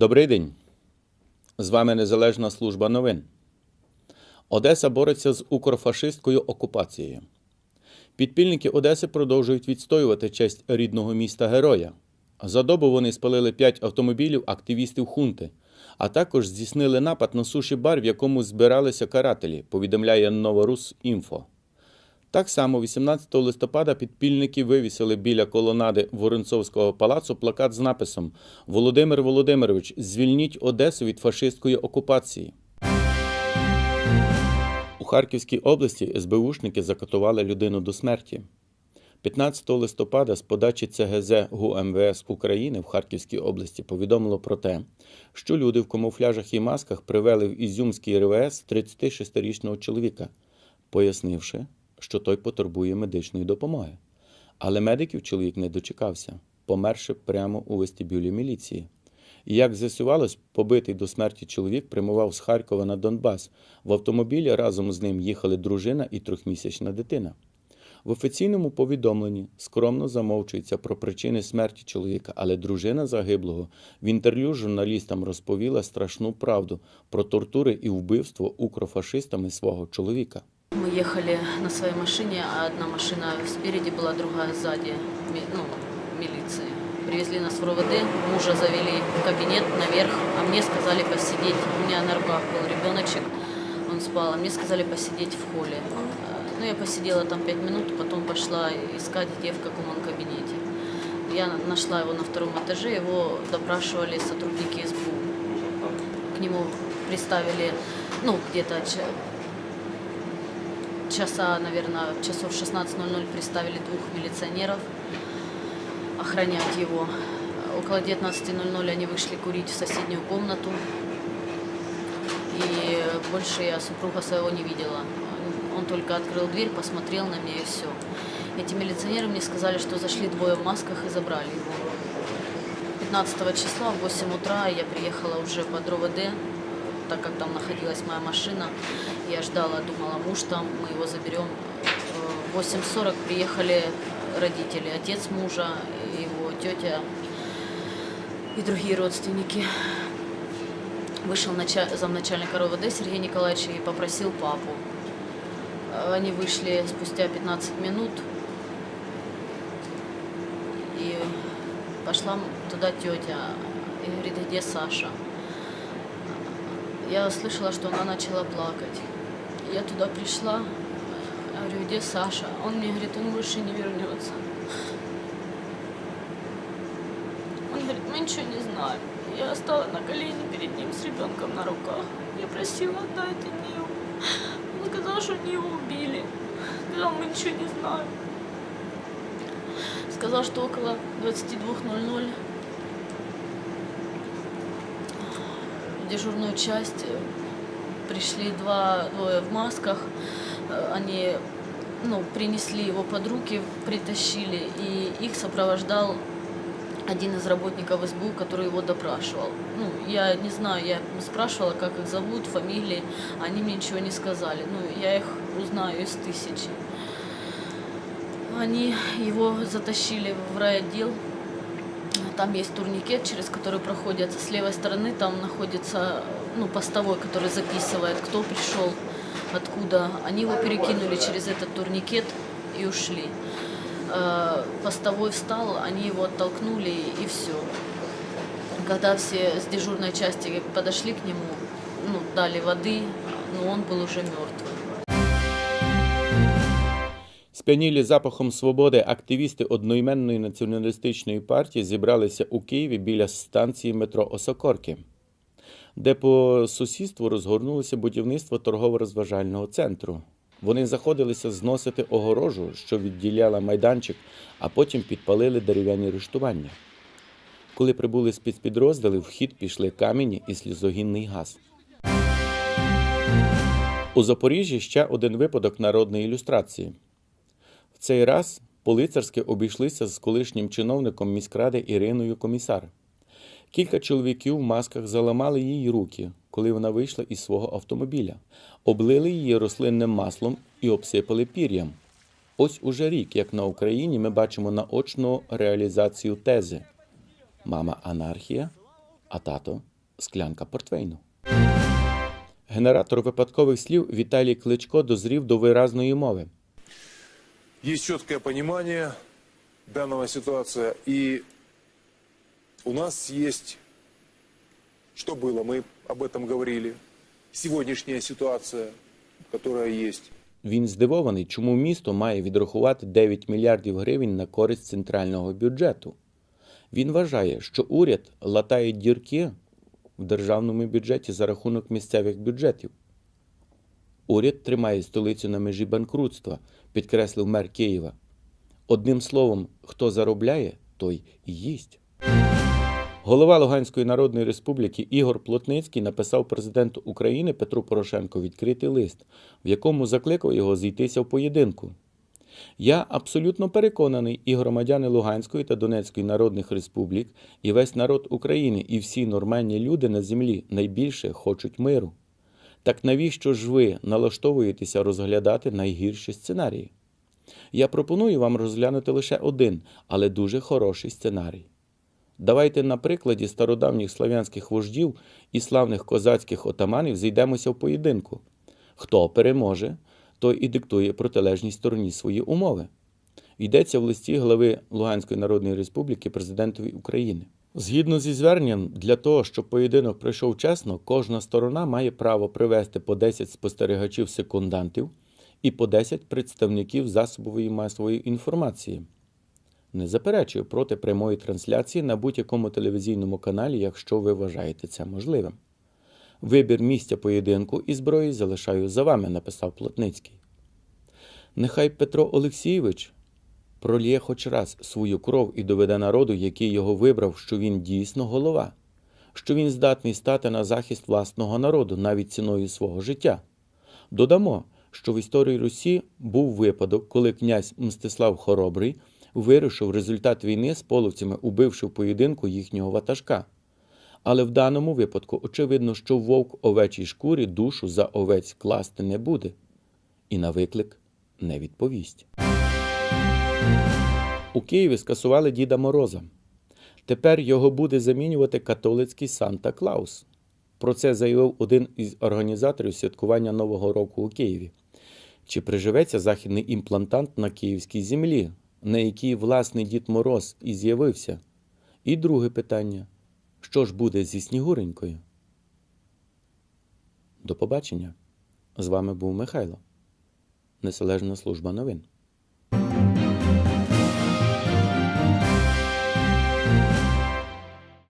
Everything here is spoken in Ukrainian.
Добрий день. З вами Незалежна служба новин. Одеса бореться з укрофашисткою окупацією. Підпільники Одеси продовжують відстоювати честь рідного міста героя. За добу вони спалили п'ять автомобілів активістів хунти, а також здійснили напад на суші бар, в якому збиралися карателі, повідомляє Новорус Інфо. Так само 18 листопада підпільники вивісили біля колонади Воронцовського палацу плакат з написом Володимир Володимирович, звільніть Одесу від фашистської окупації. У Харківській області СБУшники закатували людину до смерті. 15 листопада з подачі ЦГЗ ГУМВС України в Харківській області повідомило про те, що люди в камуфляжах і масках привели в Ізюмський РВС 36-річного чоловіка, пояснивши, що той потребує медичної допомоги. Але медиків чоловік не дочекався, померши прямо у вестибюлі міліції. І як з'ясувалось, побитий до смерті чоловік прямував з Харкова на Донбас. В автомобілі разом з ним їхали дружина і трьохмісячна дитина. В офіційному повідомленні скромно замовчується про причини смерті чоловіка, але дружина загиблого в інтерв'ю журналістам розповіла страшну правду про тортури і вбивство укрофашистами свого чоловіка. Ехали на своей машине, а одна машина спереди была, другая сзади, ми- ну, милиции. Привезли нас в РОВД, мужа завели в кабинет наверх, а мне сказали посидеть. У меня на руках был ребеночек, он спал, а мне сказали посидеть в холле. Ну, я посидела там пять минут, потом пошла искать, где, в каком он кабинете. Я на- нашла его на втором этаже, его допрашивали сотрудники СБУ. К нему приставили, ну, где-то часа, наверное, часов 16.00 приставили двух милиционеров охранять его. Около 19.00 они вышли курить в соседнюю комнату. И больше я супруга своего не видела. Он только открыл дверь, посмотрел на меня и все. Эти милиционеры мне сказали, что зашли двое в масках и забрали его. 15 числа в 8 утра я приехала уже под РОВД, так как там находилась моя машина. Я ждала, думала, муж там, мы его заберем. Э, В 8.40 приехали родители, отец мужа, его тетя и другие родственники. Вышел нача- замначальника РОВД Сергей Николаевич и попросил папу. Они вышли спустя 15 минут, и пошла туда тетя и говорит, где Саша? Я слышала, что она начала плакать. Я туда пришла, говорю, где Саша? Он мне говорит, он больше не вернется. Он говорит, мы ничего не знаем. Я стала на колени перед ним с ребенком на руках. Я просила, отдайте мне его. Он сказал, что они его убили. Сказал, мы ничего не знаем. Сказал, что около 22.00 дежурную часть э, пришли два двое в масках. Э, Они ну, принесли его под руки, притащили, и их сопровождал один из работников СБУ, который его допрашивал. Ну, я не знаю, я спрашивала, как их зовут, фамилии, они мне ничего не сказали. Ну, я их узнаю из тысячи. Они его затащили в райотдел. Там есть турникет, через который проходят. С левой стороны там находится ну, постовой, который записывает, кто пришел, откуда. Они его перекинули через этот турникет и ушли. Э, Постовой встал, они его оттолкнули и все. Когда все с дежурной части подошли к нему, ну, дали воды, но он был уже мертвый. Сп'янілі запахом свободи активісти одноіменної націоналістичної партії зібралися у Києві біля станції метро Осокорки, де по сусідству розгорнулося будівництво торгово-розважального центру. Вони заходилися зносити огорожу, що відділяла майданчик, а потім підпалили дерев'яні рештування. Коли прибули спецпідрозділи, в хід пішли камені і слізогінний газ. У Запоріжжі ще один випадок народної ілюстрації. Цей раз по-лицарськи обійшлися з колишнім чиновником міськради Іриною Комісар. Кілька чоловіків в масках заламали їй руки, коли вона вийшла із свого автомобіля, облили її рослинним маслом і обсипали пір'ям. Ось уже рік, як на Україні, ми бачимо наочну реалізацію тези: мама анархія, а тато склянка портвейну. Генератор випадкових слів Віталій Кличко дозрів до виразної мови. Есть четкое понимание данного ситуации, и у нас есть, что было, мы об этом говорили, сегодняшняя ситуация, которая есть. Він здивований, чому місто має відрахувати 9 мільярдів гривень на користь центрального бюджету. Він вважає, що уряд латає дірки в державному бюджеті за рахунок місцевих бюджетів. Уряд тримає столицю на межі банкрутства, підкреслив мер Києва. Одним словом, хто заробляє, той і їсть. Голова Луганської Народної Республіки Ігор Плотницький написав президенту України Петру Порошенку відкритий лист, в якому закликав його зійтися в поєдинку. Я абсолютно переконаний, і громадяни Луганської та Донецької народних республік, і весь народ України, і всі нормальні люди на землі найбільше хочуть миру. Так навіщо ж ви налаштовуєтеся розглядати найгірші сценарії? Я пропоную вам розглянути лише один, але дуже хороший сценарій. Давайте на прикладі стародавніх слав'янських вождів і славних козацьких отаманів зійдемося в поєдинку. Хто переможе, той і диктує протилежній стороні свої умови. Йдеться в листі глави Луганської Народної Республіки президентові України. Згідно зі зверненням, для того, щоб поєдинок пройшов чесно, кожна сторона має право привести по 10 спостерігачів-секундантів і по 10 представників засобової масової інформації. Не заперечую проти прямої трансляції на будь-якому телевізійному каналі, якщо ви вважаєте це можливим. Вибір місця поєдинку і зброї залишаю за вами, написав Плотницький. Нехай Петро Олексійович пролє хоч раз свою кров і доведе народу, який його вибрав, що він дійсно голова, що він здатний стати на захист власного народу навіть ціною свого життя. Додамо, що в історії Русі був випадок, коли князь Мстислав Хоробрий вирішив результат війни з половцями, убивши в поєдинку їхнього ватажка. Але в даному випадку очевидно, що вовк овечій шкурі душу за овець класти не буде і на виклик не відповість. У Києві скасували Діда Мороза. Тепер його буде замінювати католицький Санта Клаус. Про це заявив один із організаторів святкування Нового року у Києві. Чи приживеться західний імплантант на київській землі, на якій власний Дід Мороз і з'явився? І друге питання: що ж буде зі Снігуренькою? До побачення. З вами був Михайло. Незалежна служба новин.